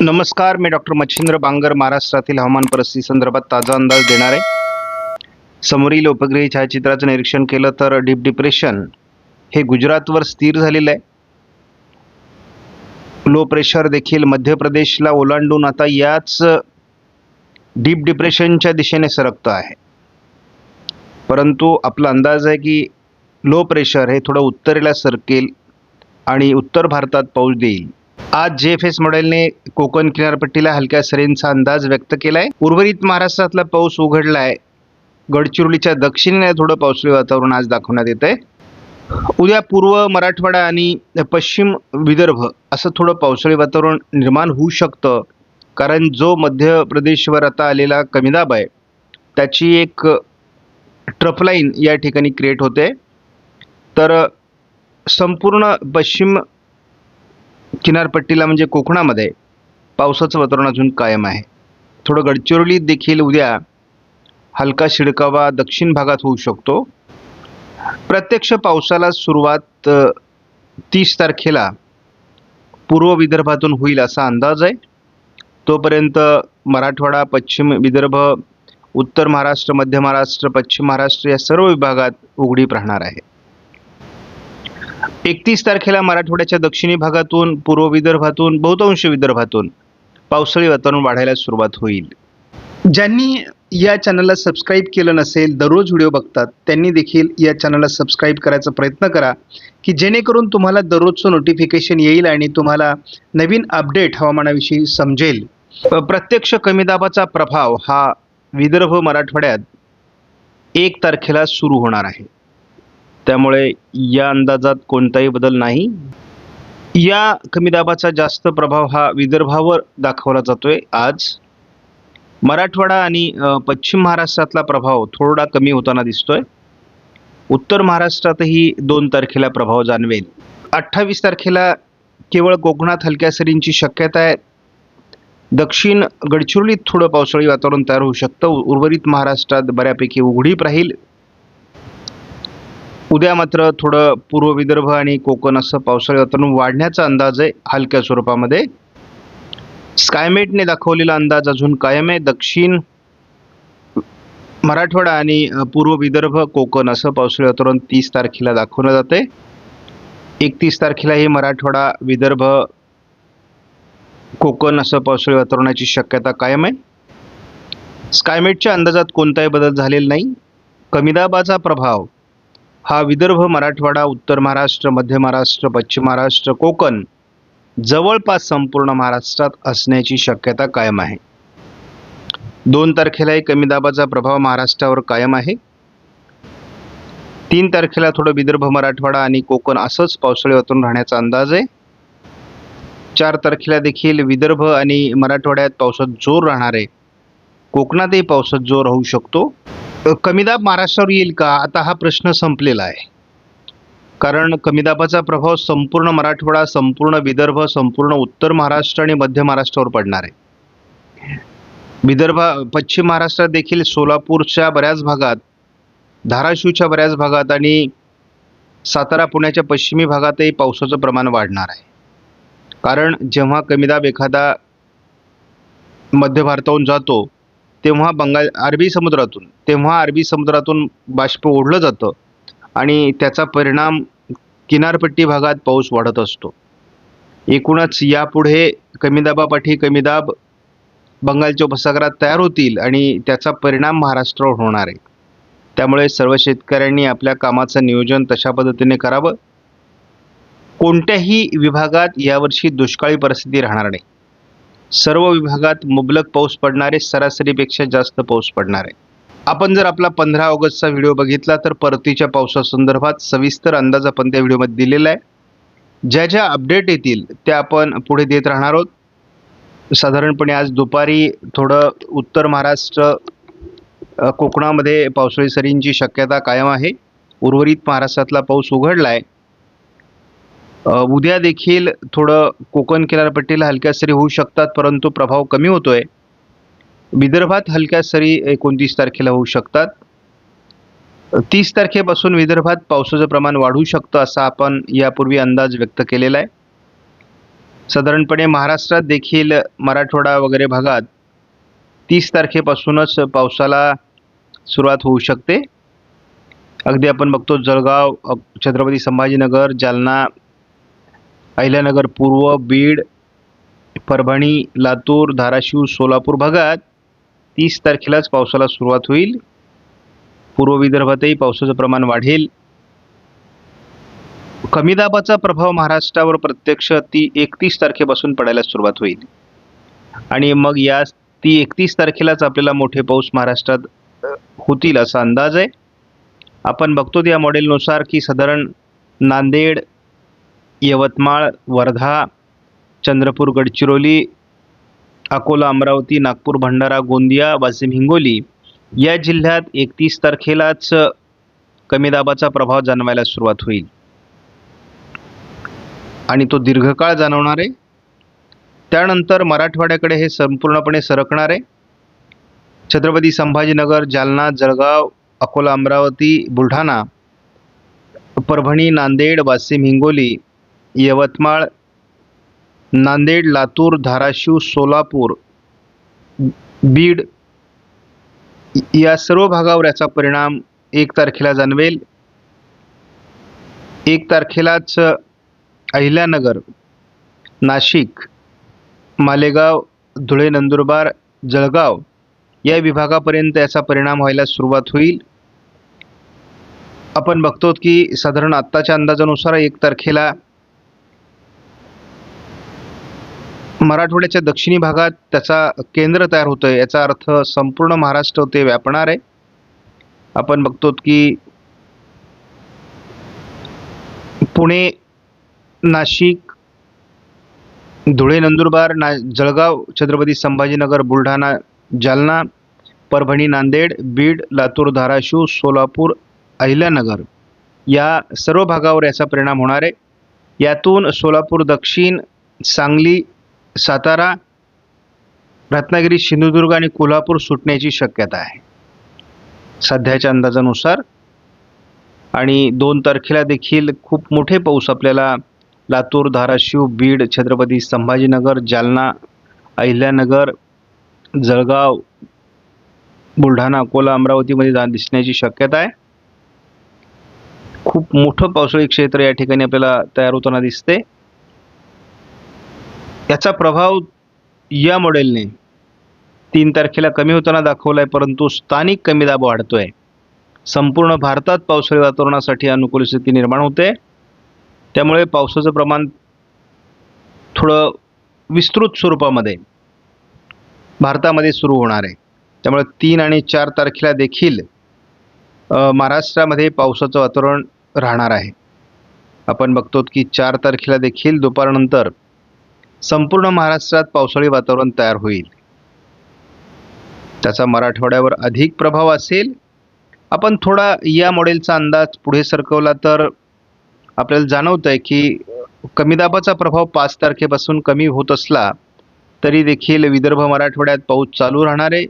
नमस्कार मी डॉक्टर मच्छिंद्र बांगर महाराष्ट्रातील हवामान परिस्थिती संदर्भात ताजा अंदाज देणार आहे. समोरील उपग्रही छायाचित्राचं निरीक्षण केलं तर डीप डिप्रेशन हे गुजरातवर स्थिर झालेलं आहे. लो प्रेशर देखील मध्य प्रदेशला ओलांडून आता याच डीप डिप्रेशनच्या दिशेने सरकतं आहे. परंतु आपला अंदाज आहे की लो प्रेशर हे थोडं उत्तरेला सरकेल आणि उत्तर भारतात पाऊस देईल. आज जे एफ एस मॉडेलने कोकण किनारपट्टीला हलक्या सरींचा अंदाज व्यक्त केला आहे उर्वरित महाराष्ट्रातला पाऊस उघडला आहे गडचिरोलीच्या दक्षिणेला थोडं पावसाळी वातावरण आज दाखवण्यात येत आहे उद्या पूर्व मराठवाडा आणि पश्चिम विदर्भ असं थोडं पावसाळी वातावरण निर्माण होऊ शकतं. कारण जो मध्य प्रदेशवर आता आलेला कमी दाब आहे त्याची एक ट्रफलाईन या ठिकाणी क्रिएट होते. तर संपूर्ण पश्चिम किनारपट्टीला म्हणजे कोकणामध्ये पावसाचं वातावरण अजून कायम आहे. थोडं गडचिरोलीत देखील उद्या हलका शिडकावा दक्षिण भागात होऊ शकतो. प्रत्यक्ष पावसाला सुरुवात तीस तारखेला पूर्व विदर्भातून होईल असा अंदाज आहे. तोपर्यंत मराठवाडा पश्चिम विदर्भ उत्तर महाराष्ट्र मध्य महाराष्ट्र पश्चिम महाराष्ट्र या सर्व विभागात उघडीप राहणार आहे. एकतीस तारखेला मराठवाड्याच्या दक्षिणी भागातून पूर्व विदर्भातून बहुतांश विदर्भातून पावसाळी वातावरण वाढायला सुरुवात होईल. ज्यांनी या चॅनलला सबस्क्राईब केलं नसेल दररोज व्हिडिओ बघतात त्यांनी देखील या चॅनलला सबस्क्राईब करायचा प्रयत्न करा की जेणेकरून तुम्हाला दररोजचं नोटिफिकेशन येईल आणि तुम्हाला नवीन अपडेट हवामानाविषयी समजेल. प्रत्यक्ष कमी दाबाचा प्रभाव हा विदर्भ मराठवाड्यात एक तारखेला सुरू होणार आहे. त्यामुळे या अंदाजात कोणताही बदल नाही. या कमी दाबाचा जास्त प्रभाव हा विदर्भावर दाखवला जातोय आज. मराठवाडा आणि पश्चिम महाराष्ट्रातला प्रभाव थोडा कमी होताना दिसतोय. उत्तर महाराष्ट्रातही दोन तारखेला प्रभाव जाणवेल. अठ्ठावीस तारखेला केवळ कोकणात हलक्या सरींची शक्यता आहे. दक्षिण गडचिरोलीत थोडं पावसाळी वातावरण तयार होऊ शकतं. उर्वरित महाराष्ट्रात बऱ्यापैकी उघडीप राहील. उद्या मात्र थोडं पूर्व विदर्भ आणि कोकण असं पावसाळी वातावरण वाढण्याचा अंदाज आहे हलक्या स्वरूपामध्ये. स्कायमेटने दाखवलेला अंदाज अजून कायम आहे. दक्षिण मराठवाडा आणि पूर्व विदर्भ कोकण असं पावसाळी वातावरण तीस तारखेला दाखवलं जाते एकतीस तारखेला हे मराठवाडा विदर्भ कोकण असं पावसाळी वातावरणाची शक्यता कायम आहे. स्कायमेटच्या अंदाजात कोणताही बदल झालेला नाही. कमी दाबाचा प्रभाव हा विदर्भ मराठवाडा उत्तर महाराष्ट्र मध्य महाराष्ट्र पश्चिम महाराष्ट्र कोकण जवळपास संपूर्ण महाराष्ट्रात असण्याची शक्यता कायम आहे. दोन तारखेलाही कमी दाबाचा प्रभाव महाराष्ट्रावर कायम आहे. तीन तारखेला थोडं विदर्भ मराठवाडा आणि कोकण असंच पावसाळी वातावरण राहण्याचा अंदाज आहे. चार तारखेला देखील विदर्भ आणि मराठवाड्यात पावसात जोर राहणार आहे. कोकणातही पावसात जोर होऊ शकतो. कमीदाब महाराष्ट्रावर येईल का? आता हा प्रश्न संपलेला आहे. कारण कमीदाबाचा प्रभाव संपूर्ण मराठवाडा संपूर्ण विदर्भ संपूर्ण उत्तर महाराष्ट्र आणि मध्य महाराष्ट्रावर पडणार आहे. विदर्भ पश्चिम महाराष्ट्रात देखील सोलापूरच्या बऱ्याच भागात धाराशिवच्या बऱ्याच भागात आणि सातारा पुण्याच्या पश्चिमी भागातही पावसाचं प्रमाण वाढणार आहे. कारण जेव्हा कमीदाब एखादा मध्य भारताहून जातो तेव्हा बंगाल अरबी समुद्रातून तेव्हा अरबी समुद्रातून बाष्प ओढलं जातं आणि त्याचा परिणाम किनारपट्टी भागात पाऊस वाढत असतो. एकूणच यापुढे कमी दाबापाठी कमी दाब बंगालच्या उपसागरात तयार होतील आणि त्याचा परिणाम महाराष्ट्रावर होणार आहे. त्यामुळे सर्व शेतकऱ्यांनी आपल्या कामाचं नियोजन तशा पद्धतीने करावं. कोणत्याही विभागात यावर्षी दुष्काळी परिस्थिती राहणार नाही. सर्व विभागात मुबलक पाऊस पडणारे सरासरीपेक्षा जास्त पाऊस पडणार. आहे आपण जर आपला पंधरा ऑगस्टचा व्हिडिओ बघितला तर परतीच्या पावसासंदर्भात सविस्तर अंदाज आपण त्या व्हिडिओमध्ये दिलेला आहे. ज्या ज्या अपडेट येतील त्या आपण पुढे देत राहणार आहोत. साधारणपणे आज दुपारी थोडं उत्तर महाराष्ट्र कोकणामध्ये पावसाळी सरींची शक्यता कायम आहे. उर्वरित महाराष्ट्रातला पाऊस उघडला आहे उद्या देखील थोडं कोकण किनारपट्टीला हलक्या सरी होऊ शकतात परंतु प्रभाव कमी होतोय. विदर्भात हलक्या सरी एकोणतीस तारखेला होऊ शकतात. तीस तारखेपासून विदर्भात पावसाचं प्रमाण वाढू शकतं असा आपण यापूर्वी अंदाज व्यक्त केलेला आहे. साधारणपणे महाराष्ट्रात देखील मराठवाडा वगैरे भागात तीस तारखेपासूनच पावसाला सुरुवात होऊ शकते. अगदी आपण बघतो जळगाव छत्रपती संभाजीनगर जालना अहिल्यानगर पूर्व बीड परभणी लातूर धाराशिव सोलापूर भागात तीस तारखेलाच पावसाला सुरुवात होईल. पूर्व विदर्भातही पावसाचं प्रमाण वाढेल. कमी दाबाचा प्रभाव महाराष्ट्रावर प्रत्यक्ष ती एकतीस तारखेपासून पडायला सुरुवात होईल. आणि मग या ती एकतीस तारखेलाच आपल्याला मोठे पाऊस महाराष्ट्रात होतील असा अंदाज आहे. आपण बघतो या मॉडेलनुसार की साधारण नांदेड यवतमाळ वर्धा चंद्रपूर गडचिरोली अकोला अमरावती नागपूर भंडारा गोंदिया वाशिम हिंगोली या जिल्ह्यात एकतीस तारखेलाच कमी दाबाचा प्रभाव जाणवायला सुरुवात होईल. आणि तो दीर्घकाळ जाणवणार आहे. त्यानंतर मराठवाड्याकडे हे संपूर्णपणे सरकणार आहे. छत्रपती संभाजीनगर जालना जळगाव अकोला अमरावती बुलढाणा परभणी नांदेड वाशिम हिंगोली यवतमाळ नांदेड लातूर धाराशिव सोलापूर बीड या सर्व भागावर याचा परिणाम एक तारखेला जाणवेल. एक तारखेलाच अहिल्यानगर नाशिक मालेगाव धुळे नंदुरबार जळगाव या विभागापर्यंत याचा परिणाम व्हायला सुरुवात होईल. आपण बघतो की साधारण आत्ताच्या अंदाजानुसार एक तारखेला मराठवाड्याच्या दक्षिणी भागात त्याचा केंद्र तयार होतं आहे याचा अर्थ संपूर्ण महाराष्ट्र ते व्यापणार आहे. आपण बघतो की पुणे नाशिक धुळे नंदुरबार ना जळगाव छत्रपती संभाजीनगर बुलढाणा जालना परभणी नांदेड बीड लातूर धाराशिव सोलापूर अहिल्यानगर या सर्व भागावर याचा परिणाम होणार आहे. यातून सोलापूर दक्षिण सांगली सातारा रत्नागिरी सिंधुदुर्ग आणि कोल्हापूर सुटण्याची शक्यता आहे. सध्याच्या अंदाजानुसार आणि दोन तारखेला देखील खूप मोठे पाऊस आपल्याला लातूर धाराशिव बीड छत्रपती संभाजीनगर जालना अहिल्यानगर जळगाव बुलढाणा अकोला अमरावतीमध्ये जा दिसण्याची शक्यता आहे. खूप मोठं पावसाळी क्षेत्र या ठिकाणी आपल्याला तयार होताना दिसते. याचा प्रभाव या मॉडेलने तीन तारखेला कमी होताना दाखवला आहे परंतु स्थानिक कमी दाब वाढतो आहे संपूर्ण भारतात पावसाळी वातावरणासाठी अनुकूल स्थिती निर्माण होते. त्यामुळे पावसाचं प्रमाण थोडं विस्तृत स्वरूपामध्ये भारतामध्ये सुरू होणार आहे. त्यामुळे तीन आणि चार तारखेला देखील महाराष्ट्रामध्ये पावसाचं वातावरण राहणार आहे. आपण बघतो की चार तारखेला देखील दुपारनंतर संपूर्ण महाराष्ट्रात पावसाळी वातावरण तयार होईल. त्याचा मराठवाड्यावर अधिक प्रभाव असेल. आपण थोडा या मॉडेलचा अंदाज पुढे सरकवला तर आपल्याला जाणवत आहे की कमी दाबाचा प्रभाव पाच तारखेपासून कमी होत असला तरी देखील विदर्भ मराठवाड्यात पाऊस चालू राहणार आहे.